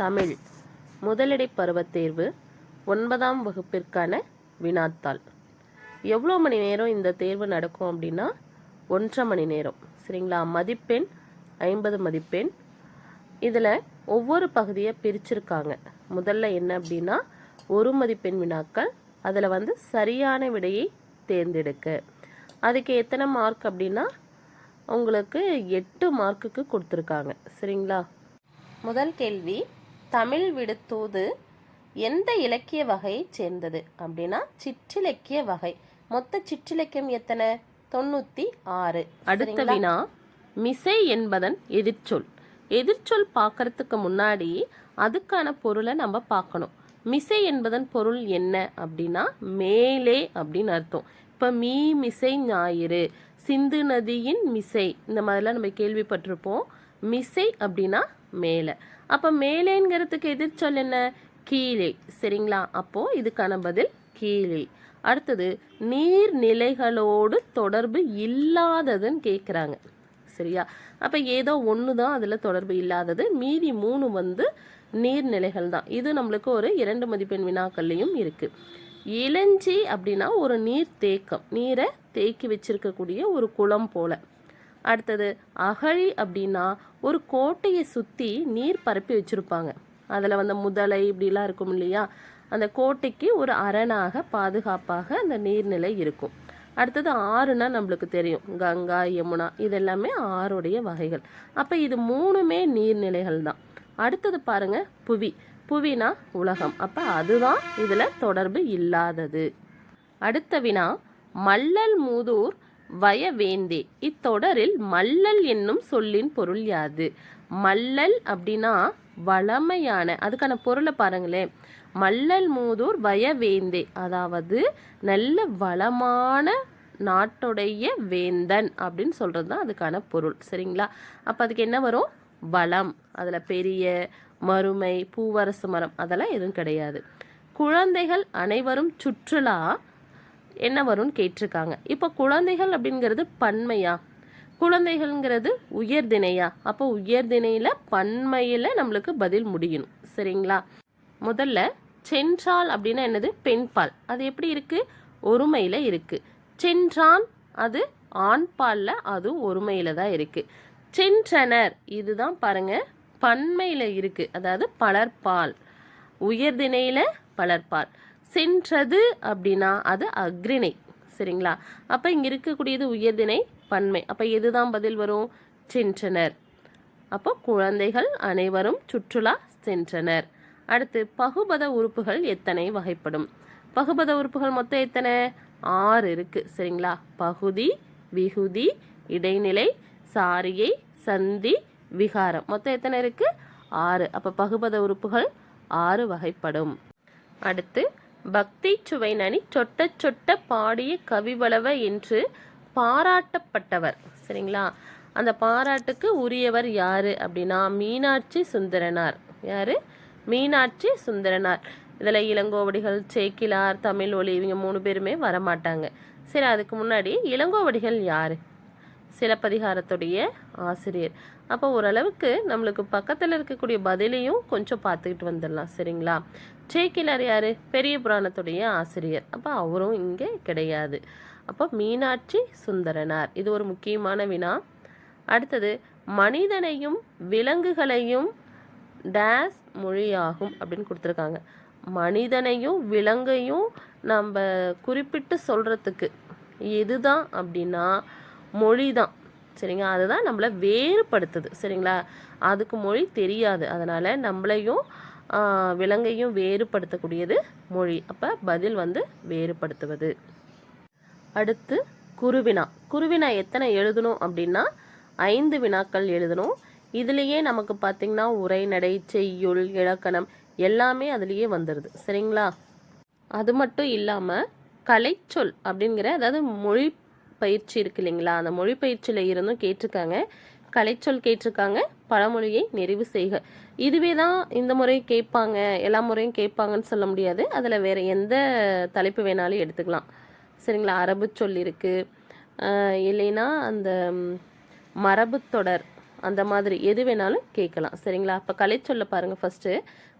தமிழ். முதலிடை பருவத் தேர்வு ஒன்பதாம் வகுப்பிற்கான வினாத்தாள். எவ்வளோ மணி நேரம் இந்த தேர்வு நடக்கும் அப்படின்னா ஒன்றரை மணி நேரம். சரிங்களா? மதிப்பெண் ஐம்பது மதிப்பெண். இதில் ஒவ்வொரு பகுதியை பிரிச்சிருக்காங்க. முதல்ல என்ன அப்படின்னா ஒரு மதிப்பெண் வினாக்கள் அதில் வந்து சரியான விடையை தேர்ந்தெடுக்க. அதுக்கு எத்தனை மார்க் அப்படின்னா உங்களுக்கு எட்டு மார்க்குக்கு கொடுத்துருக்காங்க. சரிங்களா? முதல் கேள்வி தமிழ் விடுத்தூது எந்த இலக்கிய வகையைச் சேர்ந்தது அப்படின்னா சிற்றிலக்கிய வகை. மொத்த சிற்றிலக்கியம் எத்தனை? தொண்ணூத்தி ஆறு. அடுத்த வினா மிசை என்பதன் எதிர்ச்சொல். எதிர்ச்சொல் பார்க்கறதுக்கு முன்னாடி அதுக்கான பொருளை நம்ம பார்க்கணும். மிசை என்பதன் பொருள் என்ன அப்படின்னா மேலே அப்படின்னு அர்த்தம். இப்போ மீ மிசை ஞாயிறு சிந்து நதியின் மிசை இந்த மாதிரிலாம் நம்ம கேள்விப்பட்டிருப்போம். மிசை அப்படின்னா மேலே. அப்போ மேலேங்கிறதுக்கு எதிர்ச்சொல் என்ன? கீழே. சரிங்களா? அப்போ இதுக்கான பதில் கீழே. அடுத்தது நீர்நிலைகளோடு தொடர்பு இல்லாததுன்னு கேட்குறாங்க சரியா? அப்போ ஏதோ ஒன்று தான் அதில் தொடர்பு இல்லாதது. மீதி மூணு வந்து நீர்நிலைகள் தான். இது நம்மளுக்கு ஒரு இரண்டு மதிப்பெண் வினாக்கள்லையும் இருக்குது இளஞ்சி அப்படின்னா ஒரு நீர் தேக்கம் நீரை தேக்கி வச்சிருக்கக்கூடிய ஒரு குளம் போல். அடுத்தது அகழி அப்படின்னா ஒரு கோட்டையை சுற்றி நீர் பரப்பி வச்சுருப்பாங்க. அதில் வந்து முதலை இப்படிலாம் இருக்கும் இல்லையா? அந்த கோட்டைக்கு ஒரு அரணாக பாதுகாப்பாக அந்த நீர்நிலை இருக்கும். அடுத்தது ஆறுனா நம்மளுக்கு தெரியும். கங்கா யமுனா இதெல்லாமே ஆறுடைய வகைகள். அப்போ இது மூணுமே நீர்நிலைகள் தான். அடுத்தது பாருங்க புவி. புவினா உலகம். அப்போ அதுதான் இதில் தொடர்பு இல்லாதது. அடுத்த வினா மல்லல் மூதூர் வயவேந்தே. இத்தொடரில் மல்லல் என்னும் சொல்லின் பொருள் யாது? மல்லல் அப்படின்னா வளமையான அதுக்கான பொருளை பாருங்களேன். மல்லல் மூதூர் வயவேந்தே அதாவது நல்ல வளமான நாட்டுடைய வேந்தன் அப்படின்னு சொல்கிறது தான் அதுக்கான பொருள். சரிங்களா? அப்போ அதுக்கு என்ன வரும்? வளம். அதில் பெரிய மறுமை பூவரசு மரம் அதெல்லாம் எதுவும் கிடையாது. குழந்தைகள் அனைவரும் சுற்றுலா என்ன வரும்னு கேட்டிருக்காங்க. இப்போ குழந்தைகள் அப்படிங்கிறது பன்மையா? குழந்தைகள்ங்கிறது உயர்திணையா? அப்போ உயர்திணையில் பன்மையில் நம்மளுக்கு பதில் முடியணும். சரிங்களா? முதல்ல சென்றால் அப்படின்னா என்னது? பெண்பால். அது எப்படி இருக்கு? ஒருமையில் இருக்கு. சென்றான் அது ஆண்பாலில் அதுவும் ஒருமையில் தான் இருக்கு. சென்றனர். இதுதான் பாருங்க. பன்மையில் இருக்கு. அதாவது பலர்பால். உயர்திணையில் பலர்பால். சென்றது அப்படின்னா அது அக்ரிணை சரிங்களா? அப்போ இங்கே இருக்கக்கூடியது உயர்தினை பன்மை. அப்போ எதுதான் பதில் வரும்? சென்றனர். அப்போ குழந்தைகள் அனைவரும் சுற்றுலா சென்றனர். அடுத்து பகுபத உறுப்புகள் எத்தனை வகைப்படும்? பகுபத உறுப்புகள் மொத்தம் எத்தனை? ஆறு இருக்கு சரிங்களா? பகுதி விகுதி இடைநிலை சாரியை சந்தி விகாரம். மொத்தம் எத்தனை இருக்கு? ஆறு. அப்போ பகுபத உறுப்புகள் ஆறு வகைப்படும். அடுத்து பக்தி சுவை நனி சொட்ட சொட்ட பாடிய கவிவளவ என்று பாராட்டப்பட்டவர். சரிங்களா? அந்த பாராட்டுக்கு உரியவர் யாரு அப்படின்னா மீனாட்சி சுந்தரனார். யாரு? மீனாட்சி சுந்தரனார். இதில் இளங்கோவடிகள் சேக்கிலார் தமிழ் ஒளி இவங்க மூணு பேருமே வரமாட்டாங்க. சரி அதுக்கு முன்னாடி இளங்கோவடிகள் யாரு? சிலப்பதிகாரத்துடைய ஆசிரியர். அப்போ ஓரளவுக்கு நம்மளுக்கு பக்கத்தில் இருக்கக்கூடிய பதிலையும் கொஞ்சம் பார்த்துக்கிட்டு வந்துடலாம் சரிங்களா? சேக்கிலார் யார்? பெரிய புராணத்துடைய ஆசிரியர். அப்போ அவரும் இங்கே கிடையாது. அப்போ மீனாட்சி சுந்தரனார். இது ஒரு முக்கியமான வினா. அடுத்தது மனிதனையும் விலங்குகளையும் டேஸ் மொழியாகும் அப்படின்னு கொடுத்துருக்காங்க. மனிதனையும் விலங்கையும் நம்ம குறிப்பிட்டு சொல்கிறதுக்கு எதுதான் அப்படின்னா மொழி தான் சரிங்களா? அதுதான் நம்மளை வேறுபடுத்துது. சரிங்களா? அதுக்கு மொழி தெரியாது. அதனால் நம்மளையும் விலங்கையும் வேறுபடுத்தக்கூடியது மொழி. அப்போ பதில் வந்து வேறுபடுத்துவது. அடுத்து குருவினா. குருவினா எத்தனை எழுதணும் அப்படின்னா ஐந்து வினாக்கள் எழுதணும். இதுலேயே நமக்கு பார்த்திங்கன்னா உரைநடை செய்யுள் இலக்கணம் எல்லாமே அதுலேயே வந்துடுது சரிங்களா? அது மட்டும் இல்லாமல் கலைச்சொல் அப்படிங்கிற அதாவது மொழி பயிற்சி இருக்கு இல்லைங்களா? அந்த மொழி பயிற்சியில் இருந்தும் கேட்டிருக்காங்க. கலைச்சொல் கேட்டிருக்காங்க. பழமொழியை நிறைவு செய்க. இதுவே தான் இந்த முறை கேட்பாங்க. எல்லா முறையும் கேட்பாங்கன்னு சொல்ல முடியாது. அதில் வேறு எந்த தலைப்பு வேணாலும் எடுத்துக்கலாம். சரிங்களா? அரபு சொல் இருக்குது இல்லைன்னா அந்த மரபு தொடர் அந்த மாதிரி எது வேணாலும் கேட்கலாம். சரிங்களா? அப்போ கலைச்சொல்ல பாருங்கள் ஃபஸ்ட்டு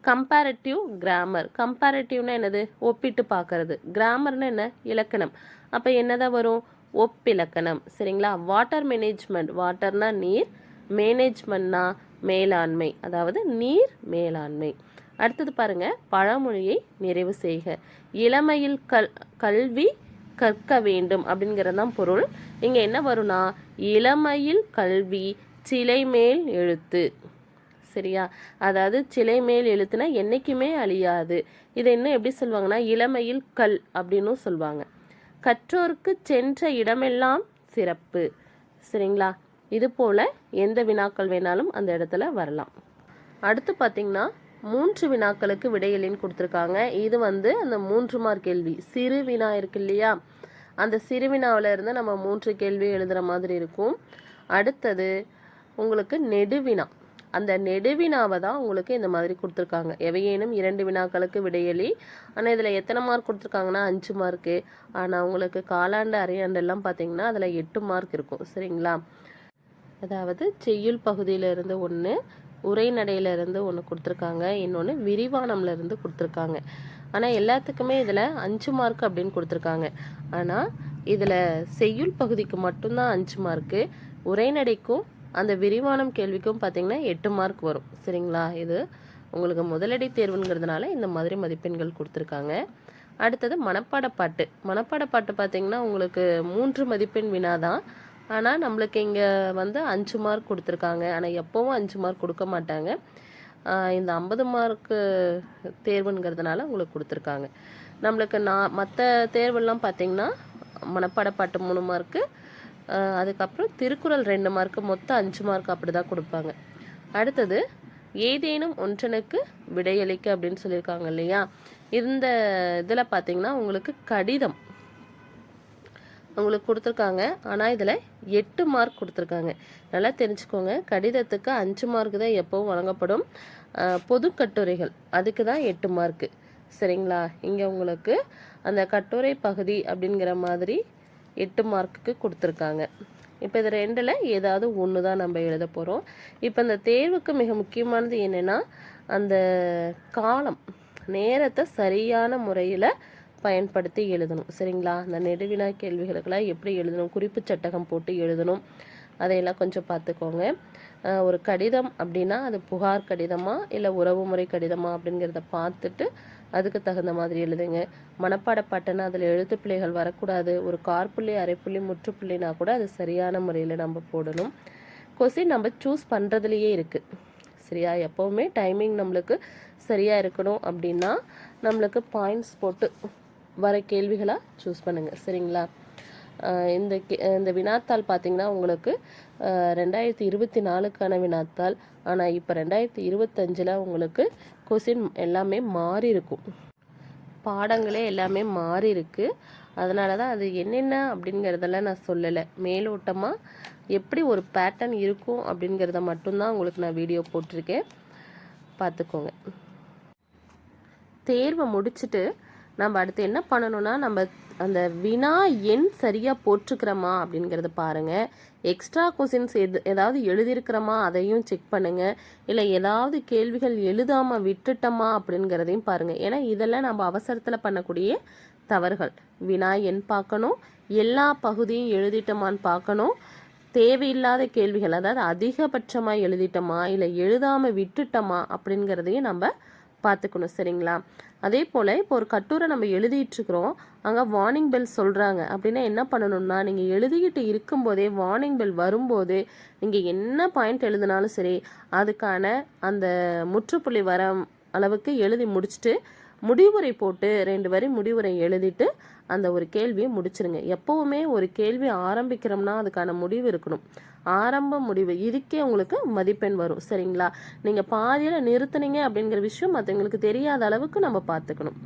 கம்பேரட்டிவ் கிராமர் கம்பேரட்டிவ்னா என்னது? ஒப்பிட்டு பார்க்கறது. கிராமர்னா என்ன? இலக்கணம். அப்போ என்னதான் வரும்? ஒப்பிலக்கணம். சரிங்களா? வாட்டர் மேனேஜ்மெண்ட் வாட்டர்னா நீர் மேனேஜ்மெண்ட்னா மேலாண்மை. அதாவது நீர் மேலாண்மை. அடுத்தது பாருங்க பழமொழியை நிறைவு செய்க. இளமையில் கல் கல்வி கற்க வேண்டும் அப்படிங்கிறது தான் பொருள். இங்கே என்ன வரும்னா இளமையில் கல்வி சிலை மேல் எழுத்து. சரியா? அதாவது சிலை மேல் எழுத்துனா என்றைக்குமே அழியாது. இதை இன்னும் எப்படி சொல்லுவாங்கன்னா இளமையில் கல் அப்படின்னும் சொல்லுவாங்க. கற்றோருக்கு சென்ற இடமெல்லாம் சிறப்பு. சரிங்களா? இது போல் எந்த வினாக்கள் வேணாலும் அந்த இடத்துல வரலாம். அடுத்து பார்த்தீங்கன்னா மூன்று வினாக்களுக்கு விடையலின்னு கொடுத்துருக்காங்க. இது வந்து அந்த மூன்று மார்க் கேள்வி. சிறு வினா இருக்கு இல்லையா? அந்த சிறு வினாவில் இருந்து நம்ம மூன்று கேள்வி எழுதுகிற மாதிரி இருக்கும். அடுத்தது உங்களுக்கு நெடுவினா. அந்த நெடுவினாவை தான் உங்களுக்கு இந்த மாதிரி கொடுத்துருக்காங்க. எவையேனும் இரண்டு வினாக்களுக்கு விடையளி ஆனால் இதில் எத்தனை மார்க் கொடுத்துருக்காங்கன்னா அஞ்சு மார்க்கு ஆனால் உங்களுக்கு காலாண்டு அரையாண்டெல்லாம் பார்த்தீங்கன்னா அதில் எட்டு மார்க் இருக்கும். சரிங்களா? அதாவது செய்யுள் பகுதியில இருந்து ஒன்று உரைநடையில இருந்து ஒன்று கொடுத்துருக்காங்க. இன்னொன்று விரிவானம்ல இருந்து கொடுத்துருக்காங்க. ஆனால் எல்லாத்துக்குமே இதில் அஞ்சு மார்க் அப்படின்னு கொடுத்துருக்காங்க. ஆனால் இதில் செய்யுள் பகுதிக்கு மட்டும்தான் அஞ்சு மார்க்கு உரைநடைக்கும் அந்த விரிவானம் கேள்விக்கும் பார்த்தீங்கன்னா எட்டு மார்க் வரும். சரிங்களா? இது உங்களுக்கு முதலடி தேர்வுங்கிறதுனால இந்த மாதிரி மதிப்பெண்கள் கொடுத்துருக்காங்க. அடுத்தது மனப்பாட பாட்டு. மனப்பாட பாட்டு பார்த்தீங்கன்னா உங்களுக்கு மூன்று மதிப்பெண் வினா தான் ஆனால் நம்மளுக்கு இங்கே வந்து அஞ்சு மார்க் கொடுத்துருக்காங்க. ஆனால் எப்போவும் அஞ்சு மார்க் கொடுக்க மாட்டாங்க. இந்த ஐம்பது மார்க்கு தேர்வுங்கிறதுனால உங்களுக்கு கொடுத்துருக்காங்க. நம்மளுக்கு நான் மற்ற தேர்வெல்லாம் பார்த்தீங்கன்னா மனப்பாட பாட்டு மூணு மார்க்கு அதுக்கப்புறம் திருக்குறள் ரெண்டு மார்க்கு மொத்தம் அஞ்சு மார்க் அப்படி தான் கொடுப்பாங்க. அடுத்தது ஏதேனும் ஒன்றனுக்கு விடையளிக்க அப்படின்னு சொல்லியிருக்காங்க இல்லையா? இந்த இதில் பார்த்தீங்கன்னா உங்களுக்கு கடிதம் உங்களுக்கு கொடுத்துருக்காங்க. ஆனால் இதில் எட்டு மார்க் கொடுத்துருக்காங்க. நல்லா தெரிஞ்சுக்கோங்க. கடிதத்துக்கு அஞ்சு மார்க் தான் எப்போவும் வழங்கப்படும். பொது கட்டுரைகள் அதுக்கு தான் எட்டு மார்க்கு சரிங்களா? இங்கே உங்களுக்கு அந்த கட்டுரை பகுதி அப்படிங்கிற மாதிரி எட்டு மார்க்குக்கு கொடுத்துருக்காங்க. இப்போ இது ரெண்டில் ஏதாவது ஒன்று தான் நம்ம எழுத போகிறோம் இப்போ இந்த தேர்வுக்கு மிக முக்கியமானது என்னென்னா அந்த காலம் நேரத்தை சரியான முறையில் பயன்படுத்தி எழுதணும். சரிங்களா? அந்த நெடுவினா கேள்விகளுக்கெல்லாம் எப்படி எழுதணும்? குறிப்பு சட்டகம் போட்டு எழுதணும். அதையெல்லாம் கொஞ்சம் பார்த்துக்கோங்க. ஒரு கடிதம் அப்படின்னா அது புகார் கடிதமா இல்லை உறவுமுறை கடிதமா அப்படிங்கிறத பார்த்துட்டு அதுக்கு தகுந்த மாதிரி எழுதுங்க. மனப்பாட பாட்டுன்னா அதில் எழுத்து பிள்ளைகள் வரக்கூடாது. ஒரு கார்புள்ளி அரைப்புள்ளி முற்றுப்புள்ளினா கூட அது சரியான முறையில் நம்ம போடணும். கொஸ்டின் நம்ம சூஸ் பண்ணுறதுலையே இருக்குது சரியா? எப்போவுமே டைமிங் நம்மளுக்கு சரியாக இருக்கணும் அப்படின்னா நம்மளுக்கு பாயிண்ட்ஸ் போட்டு வர கேள்விகளாக சூஸ் பண்ணுங்கள் சரிங்களா? இந்த கே- இந்த வினாத்தாள் பார்த்தீங்கன்னா உங்களுக்கு ரெண்டாயிரத்தி இருபத்தி நாலுக்கான வினாத்தாள். ஆனால் இப்போ ரெண்டாயிரத்தி இருபத்தஞ்சில் உங்களுக்கு கொஸ்டின் எல்லாமே மாறி இருக்கும் பாடங்களே எல்லாமே மாறி இருக்கு அதனால தான் அது என்னென்ன அப்படிங்கிறதெல்லாம் நான் சொல்லலை. மேலோட்டமாக எப்படி ஒரு பேட்டர்ன் இருக்கும் அப்படிங்கிறத மட்டும்தான் உங்களுக்கு நான் வீடியோ போட்டிருக்கேன். பார்த்துக்கோங்க தேர்வை முடிச்சுட்டு நம்ம அடுத்து என்ன பண்ணணும்னா நம்ம அந்த வினா எண் சரியாக போட்டிருக்கிறோமா அப்படிங்கிறத பாருங்கள் எக்ஸ்ட்ரா கொஷின்ஸ் எது ஏதாவது எழுதியிருக்கிறோமா அதையும் செக் பண்ணுங்கள் இல்லை ஏதாவது கேள்விகள் எழுதாமல் விட்டுட்டோமா அப்படிங்கிறதையும் பாருங்கள் ஏன்னா இதெல்லாம் நம்ம அவசரத்தில் பண்ணக்கூடிய தவறுகள். வினா எண் பார்க்கணும் எல்லா பகுதியும் எழுதிட்டோமான்னு பார்க்கணும். தேவையில்லாத கேள்விகள் அதாவது அதிகபட்சமாக எழுதிட்டோமா இல்லை எழுதாமல் விட்டுட்டோமா அப்படிங்கிறதையும் நம்ம பார்த்துக்கணும் சரிங்களா? அதே போல் இப்போ ஒரு கட்டுரை நம்ம எழுதிட்டுருக்குறோம். அங்கே வார்னிங் பெல் சொல்கிறாங்க அப்படின்னா என்ன பண்ணணும்னா நீங்கள் எழுதிக்கிட்டு இருக்கும்போதே வார்னிங் பெல் வரும்போது நீங்கள் என்ன பாயிண்ட் எழுதினாலும் சரி அதுக்கான அந்த முற்றுப்புள்ளி வர அளவுக்கு எழுதி முடிச்சுட்டு முடிவுரை போட்டு ரெண்டு வரி முடிவுரை எழுதிட்டு அந்த ஒரு கேள்வியை முடிச்சிருங்க. எப்போவுமே ஒரு கேள்வி ஆரம்பிக்கிறோம்னா அதுக்கான முடிவு இருக்கணும். ஆரம்ப முடிவு. இதுக்கே உங்களுக்கு மதிப்பெண் வரும். சரிங்களா? நீங்கள் பாதியில் நிறுத்துனீங்க அப்படிங்கிற விஷயம் மற்றவங்களுக்கு தெரியாத அளவுக்கு நம்ம பார்த்துக்கணும்.